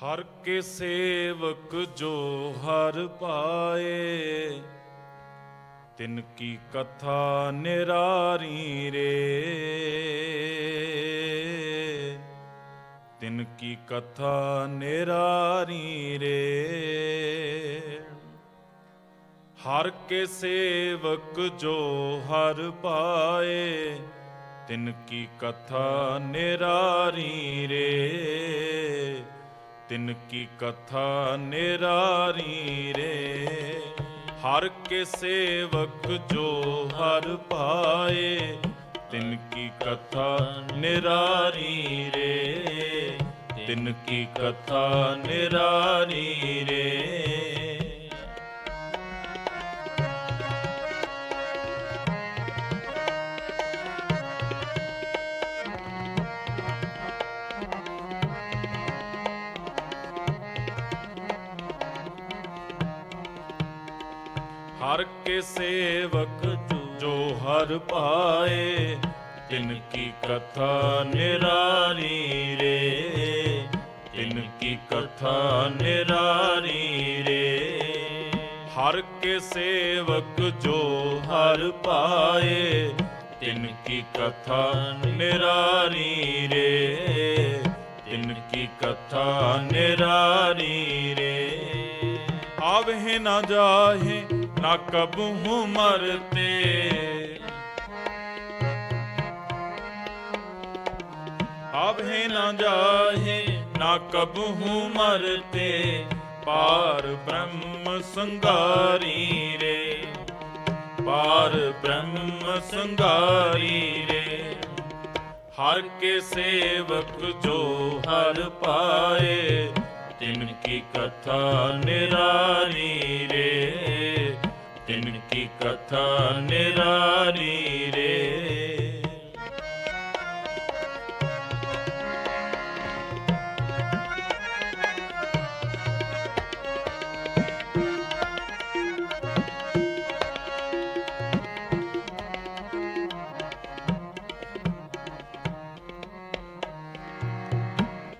ਹਰ ਕੇ ਸੇਵਕ ਜੋ ਹਰ ਪਾਏ, ਤਿਨ ਕੀ ਕਥਾ ਨਿਰਾਰੀ ਰੇ। ਤਿਨ ਕੀ ਕਥਾ ਨਿਰਾਰੀ ਰੇ। ਹਰ ਕੇ ਸੇਵਕ ਜੋ ਹਰ ਪਾਏ, ਤਿਨ ਕੀ ਕਥਾ ਨਿਰਾਰੀ ਰੇ। ਤਿਨ ਕੀ ਕਥਾ ਨਿਰਾਰੀ ਰੇ। ਹਰ ਕੇ ਸੇਵਕ ਜੋ ਹਰ ਪਾਏ, ਤਿਨ ਕੀ ਕਥਾ ਨਿਰਾਰੀ ਰੇ। ਤਿਨ ਕੀ ਕਥਾ ਨਿਰਾਰੀ ਰੇ। ਹਰ ਕੇ ਸੇਵਕ ਜੋ ਹਰ ਪਾਏ ਤਿਨ ਕੀ ਕਥਾ ਨਿਰਾਰੀ ਰੇ ਤਿਨ ਕੀ ਕਥਾ ਨਿਰਾਰੀ ਰੇ ਹਰ ਕੇ ਸੇਵਕ ਜੋ ਹਰ ਪਾਏ ਤਿਨ ਕੀ ਕਥਾ ਨਿਰਾਰੀ ਰੇ ਤਿਨ ਕੀ ਕਥਾ ਨਿਰਾਰੀ ਰੇ ਆਵਹਿ ਨਾ ਕਬੂ ਨਾ ਕਬਹੂ ਮਰਤੇ। ਆਵਹਿ ਨਾ ਜਾਹੇ, ਨਾ ਕਬਹੂ ਮਰਤੇ। ਪਾਰ ਬ੍ਰਹਮ ਸੰਗਾਰੀ ਰੇ। ਪਾਰ ਬ੍ਰਹਮ ਸੰਗਾਰੀ ਰੇ। ਹਰ ਕੇ ਸੇਵਕ ਜੋ ਹਰ ਪਾਏ, ਤਿਨ ਕੀ ਕਥਾ ਨਿਰਾਰੀ ਰੇ। ਤਿਨ ਕੀ ਕਥਾ ਨਿਰਾਰੀ ਰੇ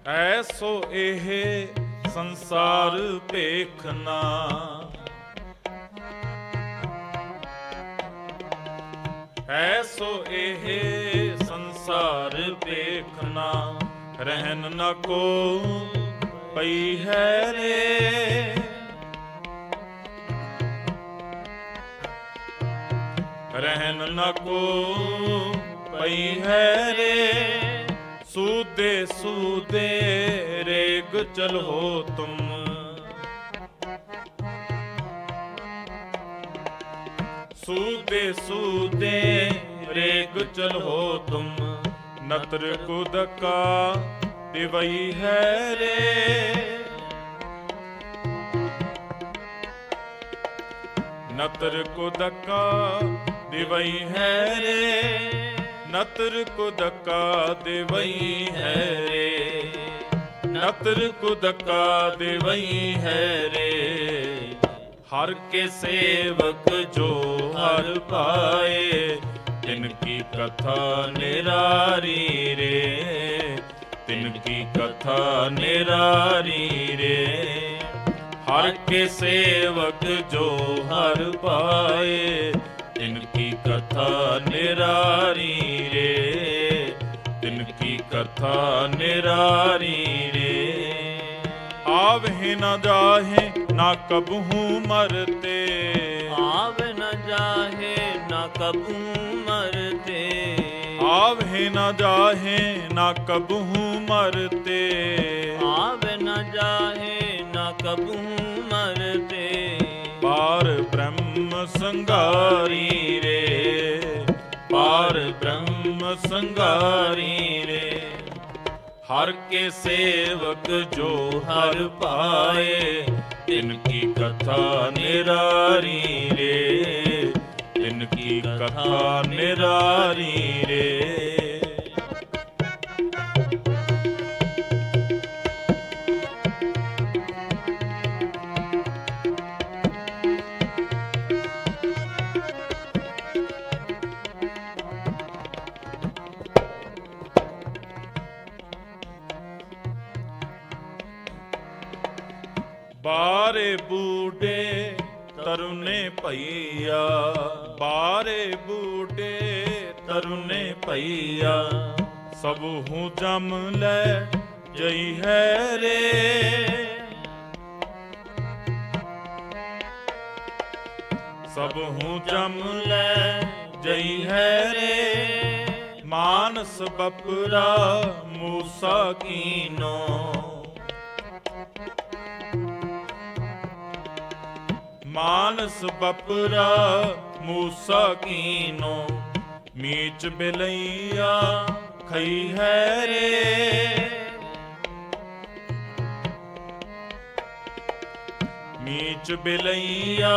ਐਸੋ ਇਹ ਸੰਸਾਰ ਭੇਖਣਾ ਐਸੋ ਇਹ ਸੰਸਾਰ ਭੇਖਣਾ ਰਹਿਨ ਨ ਕੋ ਪਈ ਹੈ ਰੇ। ਰਹਿਨ ਨ ਕੋ ਪਈ ਹੈ ਰੇ। ਸੂਦੇ ਸੂਦੇ ਰੇਗ ਚਲੋ ਤੁਮ। ਸੂਦੇ ਸੂਦੇ ਰੇਗ ਚਲੋ ਤੁਮ, ਨਤਰ ਕੁਦਕਾ ਦਿਵਈ ਹੈ ਰੇ। ਨਤਰ ਕੁਦਕਾ ਦਿਵਈ ਹੈ ਰੇ, ਨਤਰ ਕੁਦਕਾ ਦੇਵਈ ਹੈ ਰੇ। ਨਤਰ ਕੁਦਕਾ ਦੇਵਈ ਹੈ ਰੇ। ਹਰ ਕੇ ਸੇਵਕ ਜੋ ਹਰ ਪਾਏ, ਤਿਨ ਕੀ ਕਥਾ ਨਿਰਾਰੀ ਰੇ, ਤਿਨ ਕੀ ਕਥਾ ਨਿਰਾਰੀ ਰੇ। ਹਰ ਕੇ ਸੇਵਕ ਜੋ ਹਰ ਪਾਏ, ਤਿਨ ਕੀ ਕਥਾ ਨਿਰਾਰੀ ਰੇ, ਤਿਨ ਕੀ ਕਥਾ ਨਿਰਾਰੀ ਰੇ। ਆਵਹਿ ਨ ਜਾਹੇ ਨਾ ਕਬਹੂ ਮਰਤੇ। ਆਵ ਨ ਜਾਹੇ ਨ ਕਬੂ ਮਰਤੇ। ਆਵਹਿ ਨ ਜਾਹੇ ਨਾ ਕਬਹੂ ਮਰਤੇ। ਆਵ ਨ ਜਾਹੇ ਨ ਕਬੂ ਮਰਤੇ। ਪਾਰ ਬ੍ਰਹਮ ਸੰਗਾਰੀ ਰੇ। ਪਾਰ ਬ੍ਰਹਮ ਸੰਗਾਰੀ ਹਰ ਕੇ ਸੇਵਕ ਜੋ ਹਰ ਪਾਏ, ਤਿਨ ਕੀ ਕਥਾ ਨਿਰਾਰੀ ਰੇ, ਤਿਨ ਕੀ ਕਥਾ ਨਿਰਾਰੀ ਰੇ। ਤਰੁਨੇ ਭਈਆ ਸਭ ਹੂੰ ਜਮ ਲੈ ਜਈ ਹੈ ਰੇ। ਸਭ ਹੂੰ ਜਮ ਲੈ ਜਈ ਹੈ ਰੇ। ਮਾਨਸ ਬਪਰਾ ਮੂਸਾ ਕੀਨੋ। ਮਾਨਸ ਬਪਰਾ ਮੂਸਾ ਕੀਨੋ। ਮੀਚ ਬਿਲਈਆ ਖਈ ਹੈ ਰੇ ਮੀਚ ਬਿਲਈਆ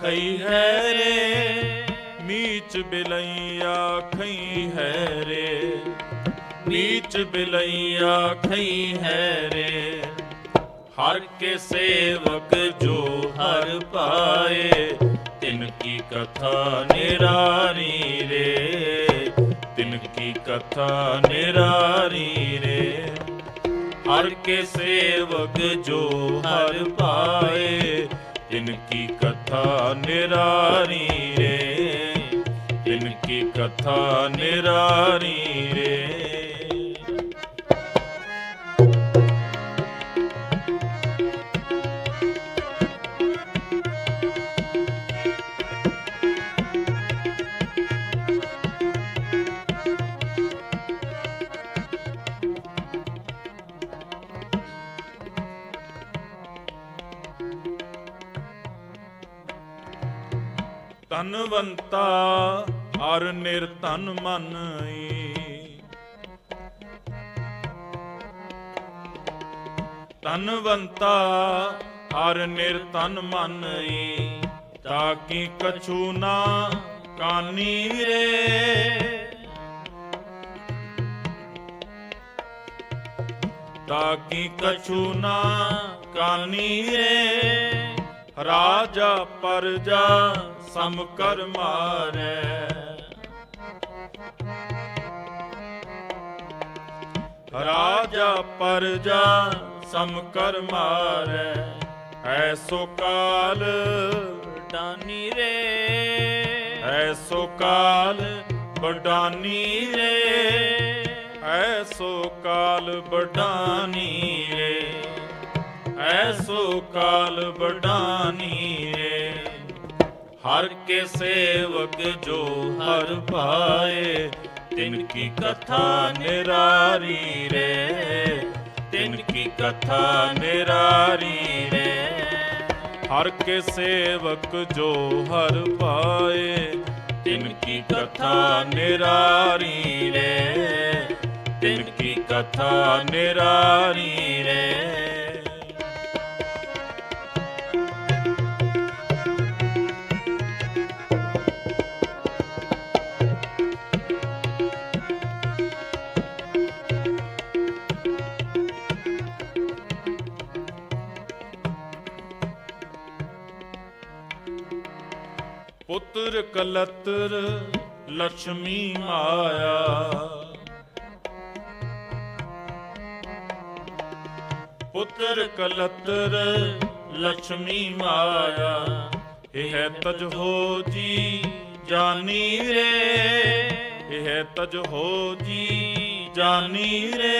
ਖਈ ਹੈ ਰੇ ਮੀਚ ਬਿਲਈਆ ਖਈ ਹੈ ਰੇ ਮੀਚ ਬਿਲਈਆ ਖਈ ਹੈ ਰੇ ਹਰ ਕੇ ਸੇਵਕ ਜੋ ਹਰ ਪਾਏ ਤਿਨ ਕੀ ਕਥਾ ਨਿਰਾਰੀ ਰੇ? ਤਿਨ ਕੀ ਕਥਾ ਨਿਰਾਰੀ ਰੇ? ਹਰ ਕੇ ਸੇਵਕ ਜੋ ਹਰ ਪਾਏ, ਤਿਨ ਕੀ ਕਥਾ ਨਿਰਾਰੀ ਰੇ? ਤਿਨ ਕੀ ਕਥਾ ਨਿਰਾਰੀ ਰੇ? ਧਨਵੰਤਾ, ਹਰ ਨਿਰਧਨ ਮਨ ਈ। ਧਨਵੰਤਾ, ਹਰ ਨਿਰਧਨ ਮਨ ਈ। ਤਾਕੀ ਕਛੂ ਨਾ ਕਾਨੀ ਰੇ ਤਾਕੀ ਕਛੂ ਨਾ ਕਾਨੀ ਰੇ ਰਾਜਾ ਪਰਜਾ ਸਮ ਕਰ ਮਾਰੈ। ਰਾਜਾ ਪਰਜਾ ਸਮ ਕਰ ਮਾਰੈ। ਐਸੋ ਕਾਲ ਡਾਨੀ ਰੇ। ਐਸੋ ਕਾਲ ਬਡਾਨੀ ਰੇ। ਐਸੋ ਕਾਲ ਬਡਾਨੀ ਰੇ। ਐਸੋ ਕਾਲ ਬਡਾਨੀ ਰੇ ਹਰ ਕੇ ਸੇਵਕ ਜੋ ਹਰ ਪਾਏ ਤਿਨ ਕੀ ਕਥਾ ਨਿਰਾਰੀ ਰੇ ਤਿਨ ਕੀ ਕਥਾ ਨਿਰਾਰੀ ਰੇ ਹਰ ਕੇ ਸੇਵਕ ਜੋ ਹਰ ਪਾਏ ਤਿਨ ਕੀ ਕਥਾ ਨਿਰਾਰੀ ਰੇ ਤਿਨ ਕੀ ਕਥਾ ਨਿਰਾਰੀ ਰੇ ਪੁੱਤਰ ਕਲਤਰ ਲక్ష్ਮੀ ਮਾਇਆ। ਪੁੱਤਰ ਕਲਤਰ ਲక్ష్ਮੀ ਮਾਇਆ, ਇਹ ਤਜ ਹੋ ਜੀ ਜਾਨੀ ਰੇ। ਇਹ ਤਜ ਹੋ ਜੀ ਜਾਨੀ ਰੇ।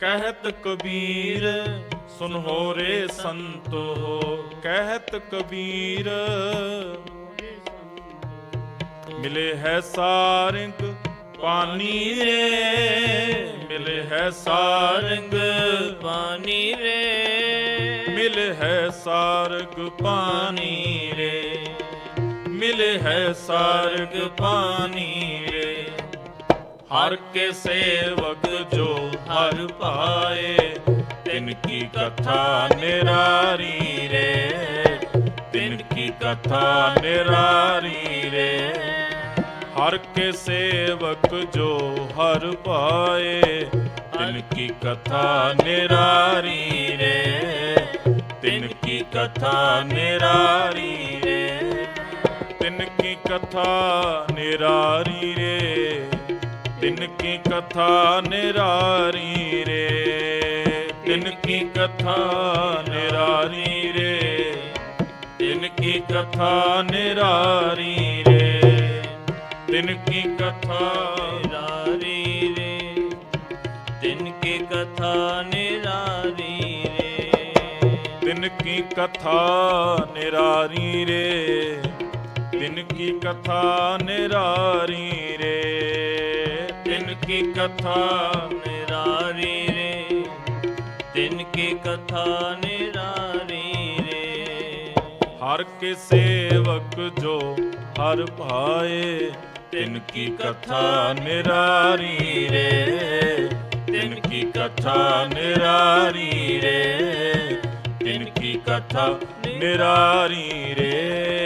ਕਹਿਤ ਕਬੀਰ, ਸੁਨ ਹੋ ਰੇ ਸੰਤੋ। ਕਹਿਤ ਕਬੀਰ ਮਿਲੇ ਹੈ ਸਾਰੰਗ ਪਾਨੀ ਰੇ ਮਿਲੇ ਹੈ ਸਾਰੰਗ ਪਾਨੀ ਰੇ ਮਿਲੇ ਹੈ ਸਾਰਗ ਪਾਨੀ ਰੇ ਮਿਲੇ ਹੈ ਸਾਰਗ ਪਾਨੀ ਰੇ ਹਰ ਕੇ ਸੇਵਕ ਜੋ ਹਰ ਪਾਏ ਤਿਨ ਕੀ ਕਥਾ ਨਿਰਾਰੀ ਰੇ ਤਿਨ ਕੀ ਕਥਾ हर के सेवक जो हर पाए, तिनकी कथा निरारी रे, तिनकी कथा निरारी रे, तिनकी कथा निरारी रे, तिनकी कथा निरारी रे, तिनकी कथा निरारी रे, तिनकी कथा निरारी रे। ਤਿਨ ਕੀ ਕਥਾ? ਨਿਰਾਰੀ ਰੇ ਤਿਨ ਕੀ ਕਥਾ ਨਿਰਾਰੀ ਰੇ। ਤਿਨ ਕੀ ਕਥਾ ਨਿਰਾਰੀ ਰੇ ਤਿਨ ਕੀ ਕਥਾ ਨਿਰਾਰੀ ਰੇ। ਤਿਨ ਕੀ ਕਥਾ ਨਿਰਾਰੀ ਰੇ ਤਿਨ ਕੀ ਕਥਾ ਨਿਰਾਰੀ ਰੇ। ਹਰ ਕੇ ਸੇਵਕ ਜੋ ਹਰ ਭਾਏ ਤਿਨ ਕੀ ਕਥਾ ਨਿਰਾਰੀ ਰੇ? ਤਿਨ ਕੀ ਕਥਾ ਨਿਰਾਰੀ ਰੇ? ਤਿਨ ਕੀ ਕਥਾ ਨਿਰਾਰੀ ਰੇ?